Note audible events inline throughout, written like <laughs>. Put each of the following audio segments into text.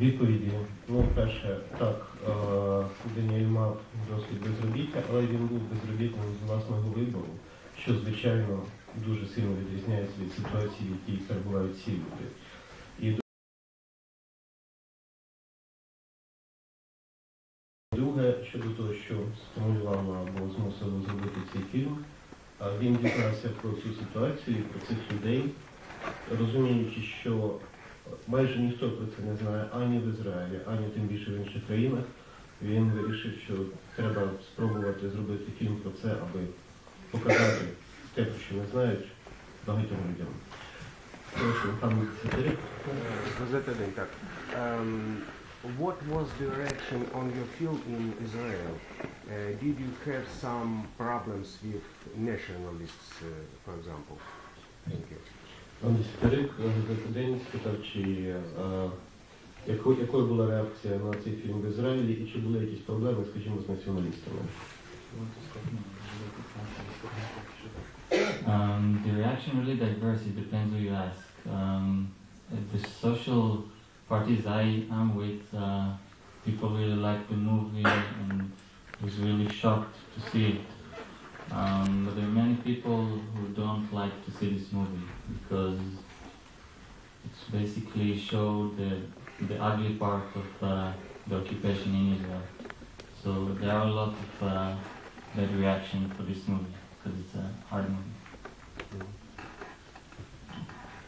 Відповіді, ну, перше, так, е, Даніель мав досвід безробіття, але він був безробітним з власного вибору, що, звичайно, дуже сильно відрізняється від ситуації, в якій перебувають всі люди. І друге, щодо того, що стимулювало або змусило зробити цей фільм, він дізнався про цю ситуацію, про цих людей, розуміючи, що майже ніхто про це не знає ані в Ізраїлі, ані тим більше в інших країнах. Він вирішив, що треба спробувати зробити фільм про це, аби показати те, про що не знають багатьом людям. Прошу, пан. Газета День, так. Um, what was the reaction on your film in Israel? Uh, did you have some problems with nationalists, uh, for example? Thank you. Пан Сатирик, газета День спитав, чи е, яко- якою була реакція на цей фільм в Ізраїлі і чи були якісь проблеми, скажімо, з націоналістами. Um, the reaction really diverse. It depends who you ask. Um, the social parties I am with, uh, people really like the movie and was really shocked to see it. Um, but there are many people who don't like to see this movie because it's basically show the the ugly part of uh, the occupation in Israel. So there are a lot of uh, bad reaction for this movie because it's a hard movie.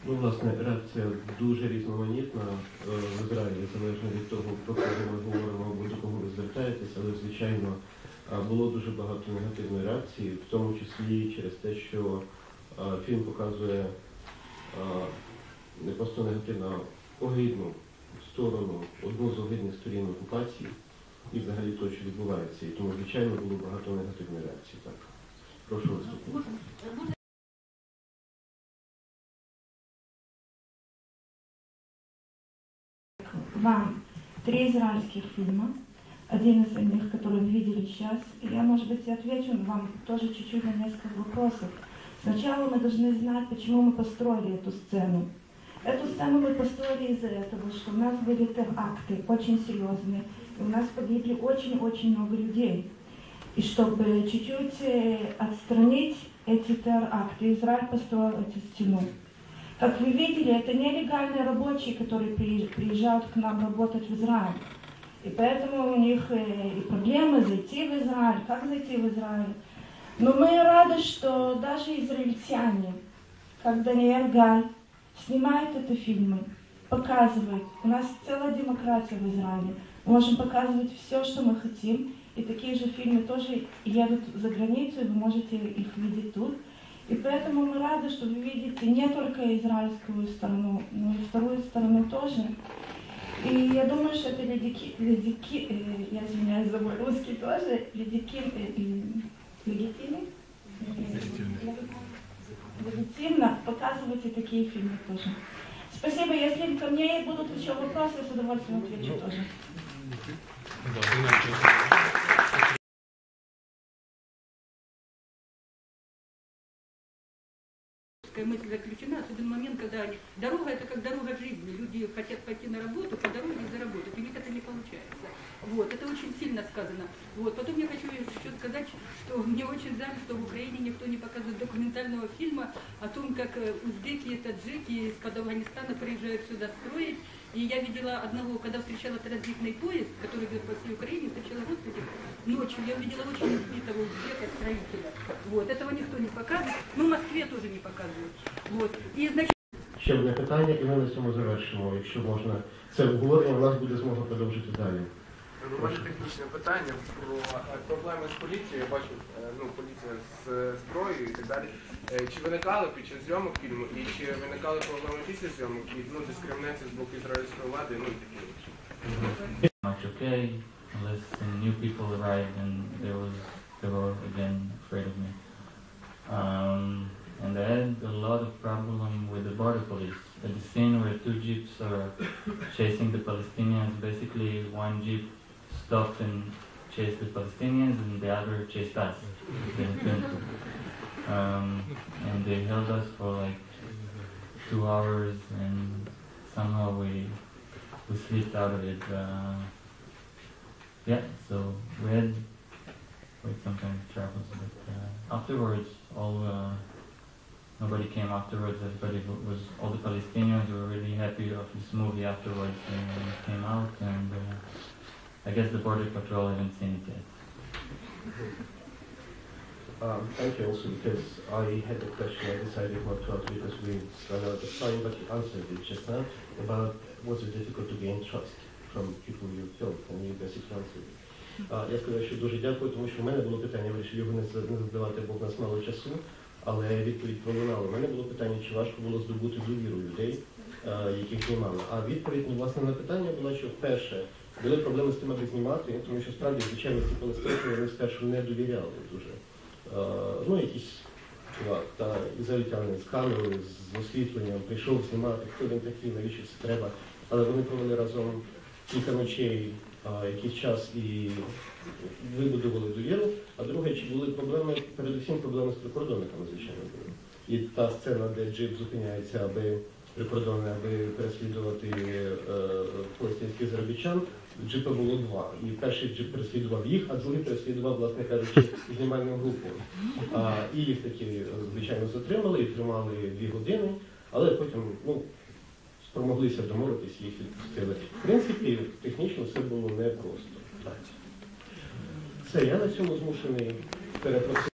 Ну, власне, реакція дуже різноманітна е, в Ізраїлі, залежно від того, про кого ми говоримо або до кого ви звертаєтесь, але, звичайно, е, Було дуже багато негативної реакції, в тому числі через те, що фільм показує не просто негативну, а огидну сторону, одну з огидних сторін окупації і взагалі того, що відбувається. І тому, звичайно, було багато негативної реакції. Так. Прошу виступити. вам три израильских фильма, один из них, который вы видели сейчас. Я, может быть, отвечу вам тоже чуть-чуть на несколько вопросов. Сначала мы должны знать, почему мы построили эту сцену. Эту сцену мы построили из-за этого, что у нас были теракты очень серьезные, и у нас погибли очень-очень много людей. И чтобы чуть-чуть э, отстранить эти теракты, Израиль построил эту стену. Как вы видели, это нелегальные рабочие, которые приезж- приезжают к нам работать в Израиль. И поэтому у них э, и проблемы зайти в Израиль, как зайти в Израиль. Но мы рады, что даже израильтяне, как Даниэль Галь, снимают эти фильмы, показывают. У нас целая демократия в Израиле. Мы можем показывать все, что мы хотим. И такие же фильмы тоже едут за границу, и вы можете их видеть тут. И поэтому мы рады, что вы видите не только израильскую сторону, но и вторую сторону тоже. И я думаю, что это ледики, ледики э, я извиняюсь, забыл русский тоже, ледики, э, легитимны? Легитимно показывать и такие фильмы тоже. Спасибо. Если ко мне будут еще вопросы, с удовольствием отвечу тоже. Такая мысль заключена, особенно момент, когда они... Дорога это как дорога жизни. Люди хотят пойти на работу, по дороге заработать. У них это не получается. Вот, это очень сильно сказано. Вот, потом я хочу еще сказать, что мне очень жаль, что в Украине никто не показывает документального фильма о том, как э, узбеки и таджики из-под Афганистана приезжают сюда строить. И я видела одного, когда встречала транзитный поезд, который идет по всей Украине, встречала родственников, ночью я увидела очень избитого узбека строителя. Вот, этого никто не показывает. Ну, в Москве тоже не показывают. Вот. И, значит, Ще одне питання, і ми на цьому завершимо. Якщо можна це обговорення, у нас буде змога продовжити далі. У мене технічне питання про е, проблеми з поліцією. Я бачу, е, ну, поліція з е, зброєю і так далі. Е, Чи виникали під час зйомок фільму і чи виникали проблеми після зйомок і ну, дискримінація з боку ізраїльської влади, ну і таке інше? Much okay, unless some new people arrived and there was they were again afraid of me. Um, and I had a lot of problem with the border police. At the scene where two jeeps are chasing the Palestinians, basically one jeep stopped and chased the Palestinians and the other chased us. <laughs> Um, and they held us for like two hours and somehow we who slipped out of it. Uh, yeah, so we had quite some kind of troubles, but uh, afterwards, all uh, nobody came afterwards. Everybody was all the Palestinians were really happy of this movie afterwards it came out, and uh, I guess the border patrol haven't seen it yet. Um, thank you also because I had a question I decided not to ask because we ran out of time, but you answered it just now about was it difficult to gain trust from people you killed, and you basically answered it. А, я сказав, що дуже дякую, тому що в мене було питання, вирішив його не задавати, бо в нас мало часу, але відповідь пролунала. У мене було питання, чи важко було здобути довіру людей, а, яких знімали. А відповідь ну, власне на питання була, що перше, були проблеми з тим, аби знімати, тому що справді, звичайно, ці палестинці вони спершу не довіряли дуже. Ну, якийсь чувак, та ізраїльтянин з камерою, з освітленням, прийшов знімати, хто він такий, навіщо це треба. Але вони провели разом кілька ночей, якийсь час і вибудували довіру. А друге, чи були проблеми, передусім проблеми з прикордонниками, звичайно, були. І та сцена, де джип зупиняється, аби прикордонне, аби переслідувати е, палестинських заробітчан, джипа було два. І перший джип переслідував їх, а другий переслідував, власне кажучи, знімальну групу. А, і їх таки, звичайно, затримали і тримали дві години, але потім ну, спромоглися домовитися, їх відпустили. В принципі, технічно все було непросто. Все, я на цьому змушений перепросити.